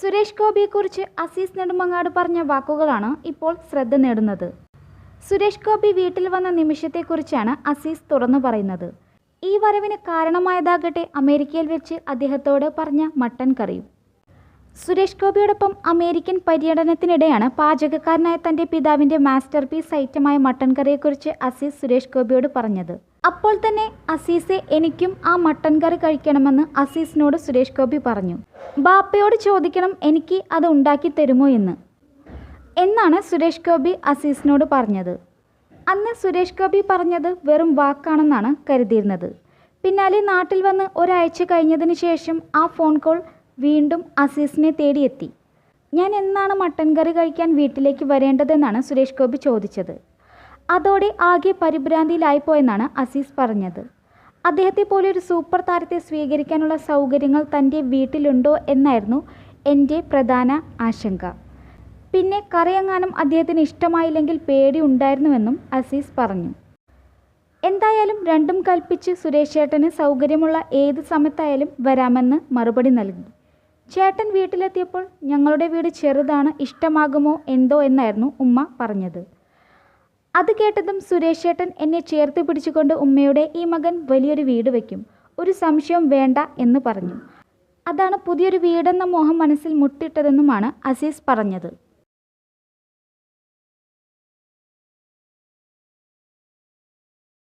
സുരേഷ് ഗോപിയെക്കുറിച്ച് അസീസ് നെടുമങ്ങാട് പറഞ്ഞ വാക്കുകളാണ് ഇപ്പോൾ ശ്രദ്ധ നേടുന്നത്. സുരേഷ് ഗോപി വീട്ടിൽ വന്ന നിമിഷത്തെക്കുറിച്ചാണ് അസീസ് തുറന്നു പറയുന്നത്. ഈ വരവിന് കാരണമായതാകട്ടെ അമേരിക്കയിൽ വെച്ച് അദ്ദേഹത്തോട് പറഞ്ഞ മട്ടൻ കറിയും. സുരേഷ് ഗോപിയോടൊപ്പം അമേരിക്കൻ പര്യടനത്തിനിടെയാണ് പാചകക്കാരനായ തന്റെ പിതാവിന്റെ മാസ്റ്റർ പീസ് ഐറ്റമായ മട്ടൻ കറിയെക്കുറിച്ച് അസീസ് സുരേഷ് ഗോപിയോട് പറഞ്ഞത്. അപ്പോൾ തന്നെ അസീസെ എനിക്കും ആ മട്ടൻ കറി കഴിക്കണമെന്ന് അസീസിനോട് സുരേഷ് ഗോപി പറഞ്ഞു. ബാപ്പയോട് ചോദിക്കണം എനിക്ക് അത് ഉണ്ടാക്കി തരുമോ എന്ന്. എന്നാണ് സുരേഷ് ഗോപി അസീസിനോട് പറഞ്ഞത്. അന്ന് സുരേഷ് ഗോപി പറഞ്ഞത് വെറും വാക്കാണെന്നാണ് കരുതിയിരുന്നത്. പിന്നാലെ നാട്ടിൽ വന്ന് ഒരാഴ്ച കഴിഞ്ഞതിന് ശേഷം ആ ഫോൺ കോൾ വീണ്ടും അസീസിനെ തേടിയെത്തി. ഞാൻ എന്നാണ് മട്ടൻ കറി കഴിക്കാൻ വീട്ടിലേക്ക് വരേണ്ടതെന്നാണ് സുരേഷ് ഗോപി ചോദിച്ചത്. അതോടെ ആകെ പരിഭ്രാന്തിയിലായിപ്പോയെന്നാണ് അസീസ് പറഞ്ഞത്. അദ്ദേഹത്തെ പോലെ ഒരു സൂപ്പർ താരത്തെ സ്വീകരിക്കാനുള്ള സൗകര്യങ്ങൾ തന്റെ വീട്ടിലുണ്ടോ എന്നായിരുന്നു എന്റെ പ്രധാന ആശങ്ക. പിന്നെ കറിയങ്ങാനും അദ്ദേഹത്തിന് ഇഷ്ടമായില്ലെങ്കിൽ പേടി ഉണ്ടായിരുന്നുവെന്നും അസീസ് പറഞ്ഞു. എന്തായാലും രണ്ടും കൽപ്പിച്ച് സുരേഷ് ചേട്ടന് സൗകര്യമുള്ള ഏത് സമയത്തായാലും വരാമെന്ന് മറുപടി നൽകി. ചേട്ടൻ വീട്ടിലെത്തിയപ്പോൾ ഞങ്ങളുടെ വീട് ചെറുതാണ് ഇഷ്ടമാകുമോ എന്തോ എന്നായിരുന്നു ഉമ്മ പറഞ്ഞത്. അത് കേട്ടതും സുരേഷ് ചേട്ടൻ എന്നെ ചേർത്ത് പിടിച്ചുകൊണ്ട് ഉമ്മയുടെ ഈ മകൻ വലിയൊരു വീട് വയ്ക്കും ഒരു സംശയം വേണ്ട എന്ന് പറഞ്ഞു. അതാണ് പുതിയൊരു വീടെന്ന മോഹം മനസ്സിൽ മുട്ടിട്ടതെന്നുമാണ് അസീസ് പറഞ്ഞത്.